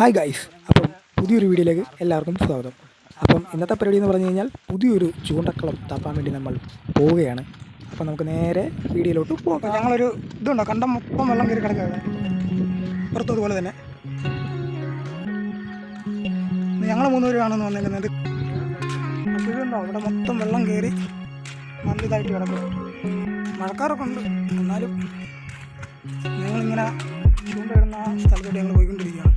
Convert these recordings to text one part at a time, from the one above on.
Hi guys അപ്പം പുതിയൊരു വീഡിയോയിലേക്ക് എല്ലാവർക്കും സ്വാഗതം. അപ്പം ഇന്നത്തെ പരിപാടി എന്ന് പറഞ്ഞു കഴിഞ്ഞാൽ പുതിയൊരു ചൂണ്ടക്കളം തപ്പാൻ വേണ്ടി നമ്മൾ പോവുകയാണ്. അപ്പം നമുക്ക് നേരെ വീഡിയോയിലോട്ട് പോകാം. ഞങ്ങളൊരു ഇതുണ്ടോ? കണ്ടം മൊത്തം വെള്ളം കയറി കിടക്കുകയാണ്. പുറത്തു അതുപോലെ തന്നെ. ഞങ്ങൾ മൂന്നുപേരാണെന്ന് വന്നിരിക്കുന്നത്. ഇതുണ്ടോ? ഇവിടെ മൊത്തം വെള്ളം കയറി നല്ലതായിട്ട് കിടക്കും മഴക്കാരൊക്കെ ഉണ്ട്. എന്നാലും ഞങ്ങളിങ്ങനെ ചൂണ്ടയിടുന്ന സ്ഥലത്തോട്ട് ഞങ്ങൾ പോയിക്കൊണ്ടിരിക്കുകയാണ്.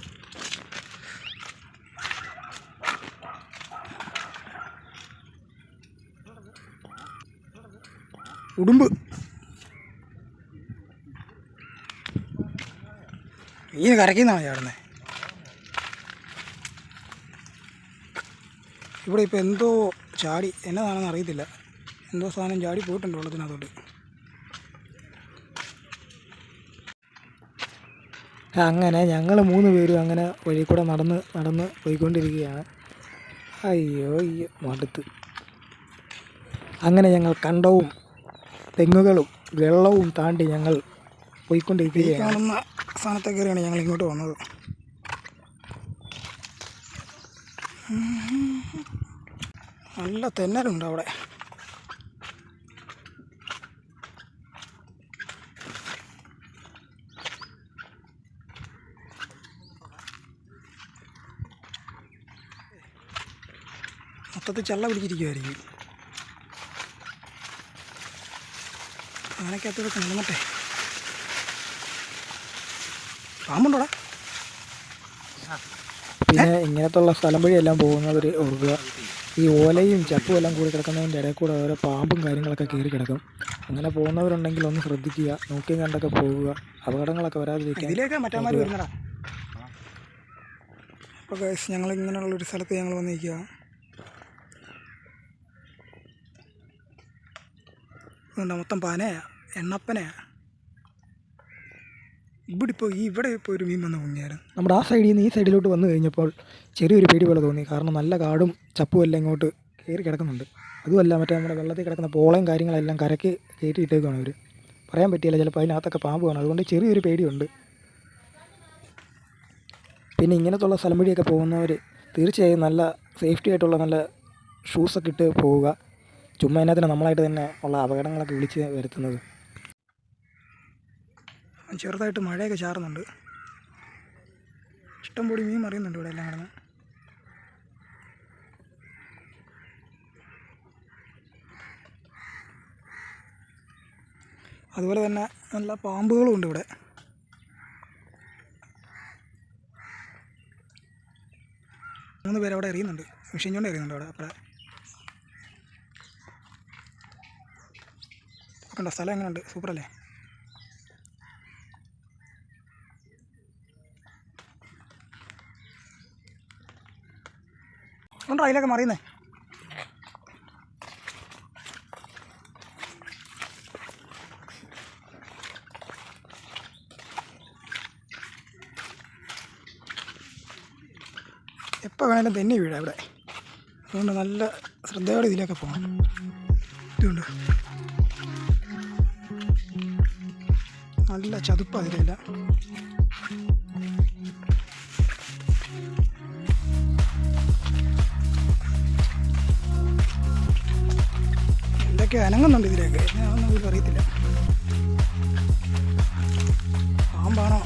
ഉടുമ്പ്. ഈ കരയ്ക്കുന്നതാണ് ചാടുന്നത് ഇവിടെ ഇപ്പോൾ എന്തോ ചാടി എന്നതാണെന്ന് അറിയത്തില്ല. എന്തോ സാധനം ചാടി പോയിട്ടുണ്ട് വെള്ളത്തിനകത്തോട്ട്. അങ്ങനെ ഞങ്ങൾ മൂന്ന് പേരും അങ്ങനെ വഴി കൂടെ നടന്ന് നടന്ന് പോയിക്കൊണ്ടിരിക്കുകയാണ്. അയ്യോ അയ്യോ മടുത്ത്. അങ്ങനെ ഞങ്ങൾ കണ്ടവും തെങ്ങുകളും വെള്ളവും താണ്ടി ഞങ്ങൾ പോയിക്കൊണ്ടിരിക്കുകയാണ്. കാണുന്ന കയറിയാണ് ഞങ്ങൾ ഇങ്ങോട്ട് വന്നത്. നല്ല തെന്നലുണ്ട് അവിടെ. മൊത്തത്തിൽ ചള്ള പിടിച്ചിരിക്കുമായിരിക്കും അങ്ങനെയൊക്കെ നിന്നട്ടെ പാമ്പുണ്ടോടാ? പിന്നെ ഇങ്ങനത്തുള്ള സ്ഥലം വഴിയെല്ലാം പോകുന്നവർ ഓർക്കുക. ഈ ഓലയും ചപ്പും എല്ലാം കൂടി കിടക്കുന്നതിന്റെ ഇടയിൽ കൂടെ ഓരോ പാമ്പും കാര്യങ്ങളൊക്കെ കയറി കിടക്കും. അങ്ങനെ പോകുന്നവരുണ്ടെങ്കിൽ ഒന്ന് ശ്രദ്ധിക്കുക. നോക്കിയും കണ്ടൊക്കെ പോകുക. അപകടങ്ങളൊക്കെ വരാതിരിക്കാൻ അപ്പോൾ കേസ് ഞങ്ങൾ ഇങ്ങനെയുള്ളൊരു സ്ഥലത്ത് ഞങ്ങൾ വന്നിരിക്കുക മൊത്തം പനയാ? എണ്ണപ്പനയാ ഇവിടെ ഇപ്പോൾ ഈ ഇവിടെ ഇപ്പോൾ ഒരു മീൻ വന്ന് പൊങ്ങിയായിരുന്നു നമ്മുടെ ആ സൈഡിൽ നിന്ന് ഈ സൈഡിലോട്ട് വന്നു കഴിഞ്ഞപ്പോൾ ചെറിയൊരു പേടി പോലെ തോന്നി. കാരണം നല്ല കാടും ചപ്പും എല്ലാം ഇങ്ങോട്ട് കയറി കിടക്കുന്നുണ്ട്. അതുമല്ല മറ്റേ നമ്മുടെ വെള്ളത്തിൽ കിടക്കുന്ന പോളയും കാര്യങ്ങളെല്ലാം കരക്ക് കയറ്റിയിട്ടേക്കാണ് അവർ പറയാൻ പറ്റിയില്ല ചിലപ്പോൾ അതിനകത്തൊക്കെ പാമ്പ് കാണും. അതുകൊണ്ട് ചെറിയൊരു പേടിയുണ്ട്. പിന്നെ ഇങ്ങനത്തുള്ള സ്ഥലം വഴിയൊക്കെ പോകുന്നവർ തീർച്ചയായും നല്ല സേഫ്റ്റി ആയിട്ടുള്ള നല്ല ഷൂസൊക്കെ ഇട്ട് പോവുക. ചുമ്മാ അതിനകത്തിന് നമ്മളായിട്ട് തന്നെ ഉള്ള അപകടങ്ങളൊക്കെ വിളിച്ച് വരുത്തുന്നത്. ചെറുതായിട്ട് മഴയൊക്കെ ചാറുന്നുണ്ട്. ഇഷ്ടം പൊടി മീൻ മറിയുന്നുണ്ട് ഇവിടെ എല്ലാം കിടന്ന്. അതുപോലെ തന്നെ നല്ല പാമ്പുകളും ഉണ്ട് ഇവിടെ. മൂന്ന് പേര് അവിടെ എറിയുന്നുണ്ട്. മെഷീൻ കൊണ്ട് എറിയുന്നുണ്ട് അവിടെ അപ്പോഴെ. കണ്ടോ സ്ഥലം എങ്ങനെയുണ്ട് സൂപ്പറല്ലേ? ഉണ്ടോ അതിലൊക്കെ മറിയുന്നേ? എപ്പോൾ വേണേലും തന്നെ വീഴാം അവിടെ അതുകൊണ്ട് നല്ല ശ്രദ്ധയോടെ ഇതിലൊക്കെ പോകണം. ഇതുകൊണ്ട് നല്ല ചതുപ്പ് അതിലെല്ലാം. എന്തൊക്കെ അനങ്ങുന്നുണ്ട് ഇതിലേക്ക്. ഞാനൊന്നും ഇതിൽ അറിയത്തില്ല പാമ്പാണോ?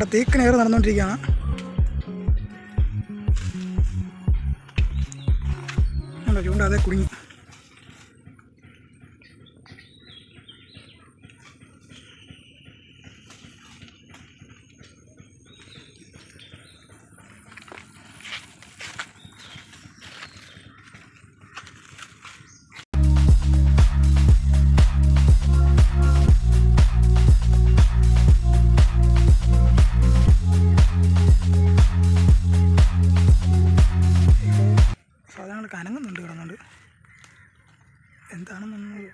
ഇവിടെ തേക്കിനേറ് നടന്നുകൊണ്ടിരിക്കുകയാണ്. കണ്ടോ ചൂണ്ട അതേ കുടുങ്ങി.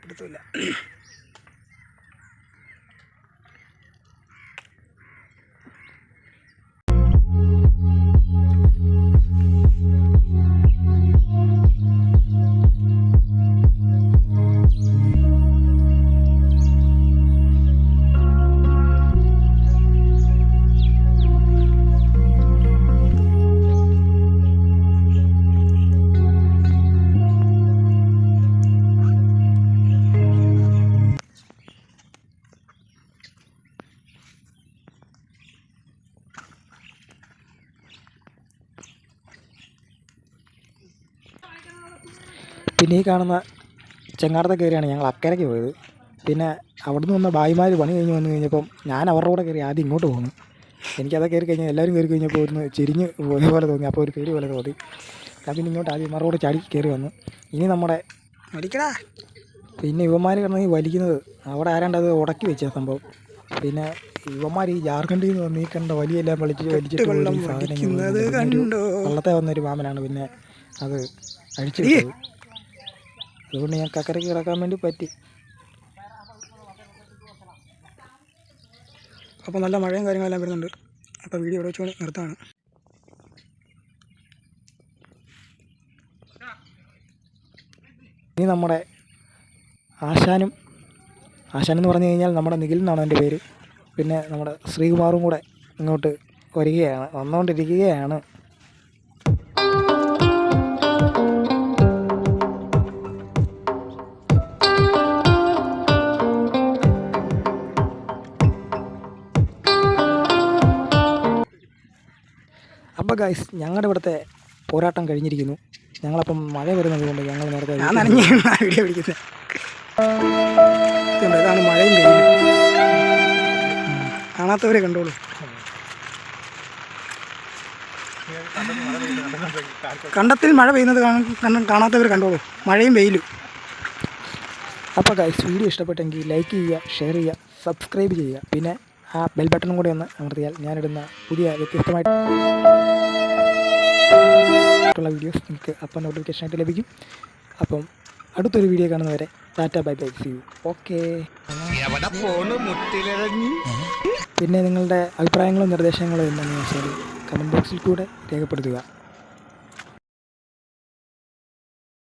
പിടുത്തമില്ല പിന്നെ ഈ കാണുന്ന ചെങ്ങാടത്തെ കയറിയാണ് ഞങ്ങൾ അക്കരയ്ക്ക് പോയത്. പിന്നെ അവിടുന്ന് വന്ന ഭായിമാർ പണി കഴിഞ്ഞ് വന്നു കഴിഞ്ഞപ്പം ഞാൻ അവരുടെ കൂടെ കയറി ആദ്യം ഇങ്ങോട്ട് പോകുന്നു എനിക്കത് കയറി കഴിഞ്ഞാൽ എല്ലാവരും കയറി കഴിഞ്ഞപ്പോൾ ഒന്ന് ചിരിഞ്ഞ് പോയ പോലെ തോന്നി. അപ്പോൾ ഒരു പേടി പോലെ തോന്നി. ഞാൻ പിന്നെ ഇങ്ങോട്ട് ആദ്യം കൂടെ ചാടി കയറി വന്നു. ഇനി നമ്മുടെ മടിക്കടാ. പിന്നെ ഇവന്മാർ കിടന്ന് ഈ വലിക്കുന്നത് അവിടെ ആരാണ്ട് അത് ഉടക്കി വെച്ച സംഭവം. പിന്നെ ഇവന്മാർ ഈ ജാർഖണ്ഡിൽ നിന്ന് വന്ന് ഈ കണ്ട വലിയെല്ലാം വലിച്ച് വലിച്ചിട്ട്? വള്ളത്തെ വന്നൊരു മാമനാണ് പിന്നെ അത് അഴിച്ചു അതുകൊണ്ട് ഞാൻ അക്കരയ്ക്ക് കിടക്കാൻ വേണ്ടി പറ്റി. അപ്പോൾ നല്ല മഴയും കാര്യങ്ങളെല്ലാം വരുന്നുണ്ട്. അപ്പോൾ വീഡിയോ ഇവിടെ വെച്ചുകൊണ്ട് നിർത്താണ് ഇനി നമ്മുടെ ആശാനും ആശാൻ എന്ന് പറഞ്ഞു കഴിഞ്ഞാൽ നമ്മുടെ നിഖിൽ എന്നാണ് എന്റെ പേര്. പിന്നെ നമ്മുടെ ശ്രീകുമാറും കൂടെ ഇങ്ങോട്ട് വരികയാണ് വന്നുകൊണ്ടിരിക്കുകയാണ്. അപ്പോൾ ഗൈസ് ഞങ്ങളുടെ ഇവിടുത്തെ പോരാട്ടം കഴിഞ്ഞിരിക്കുന്നു. ഞങ്ങളപ്പം മഴ വരുന്നത് കൊണ്ട് ഞങ്ങൾ നേരത്തെ വീഡിയോ പിടിക്കുന്നത് ഇതാണ് മഴയും കഴിഞ്ഞു കാണാത്തവരെ കണ്ടോളൂ. കണ്ടത്തിൽ മഴ പെയ്യുന്നത് കാണാത്തവർ കണ്ടോളൂ. മഴയും വെയിലും. അപ്പോൾ ഗൈസ് വീഡിയോ ഇഷ്ടപ്പെട്ടെങ്കിൽ ലൈക്ക് ചെയ്യുക ഷെയർ ചെയ്യുക സബ്സ്ക്രൈബ് ചെയ്യുക. പിന്നെ ആ ബെൽ ബട്ടണും കൂടി ഒന്ന് അമർത്തിയാൽ ഞാനിടുന്ന പുതിയ വ്യത്യസ്തമായിട്ടുള്ള വീഡിയോസ് നിങ്ങൾക്ക് അപ്പം നോട്ടിഫിക്കേഷനായിട്ട് ലഭിക്കും. അപ്പം അടുത്തൊരു വീഡിയോ കാണുന്നവരെ tata bye bye see you okay പിന്നെ നിങ്ങളുടെ അഭിപ്രായങ്ങളും നിർദ്ദേശങ്ങളും എന്താണെന്ന് വെച്ചാൽ കമന്റ് ബോക്സിൽ കൂടെ രേഖപ്പെടുത്തുക.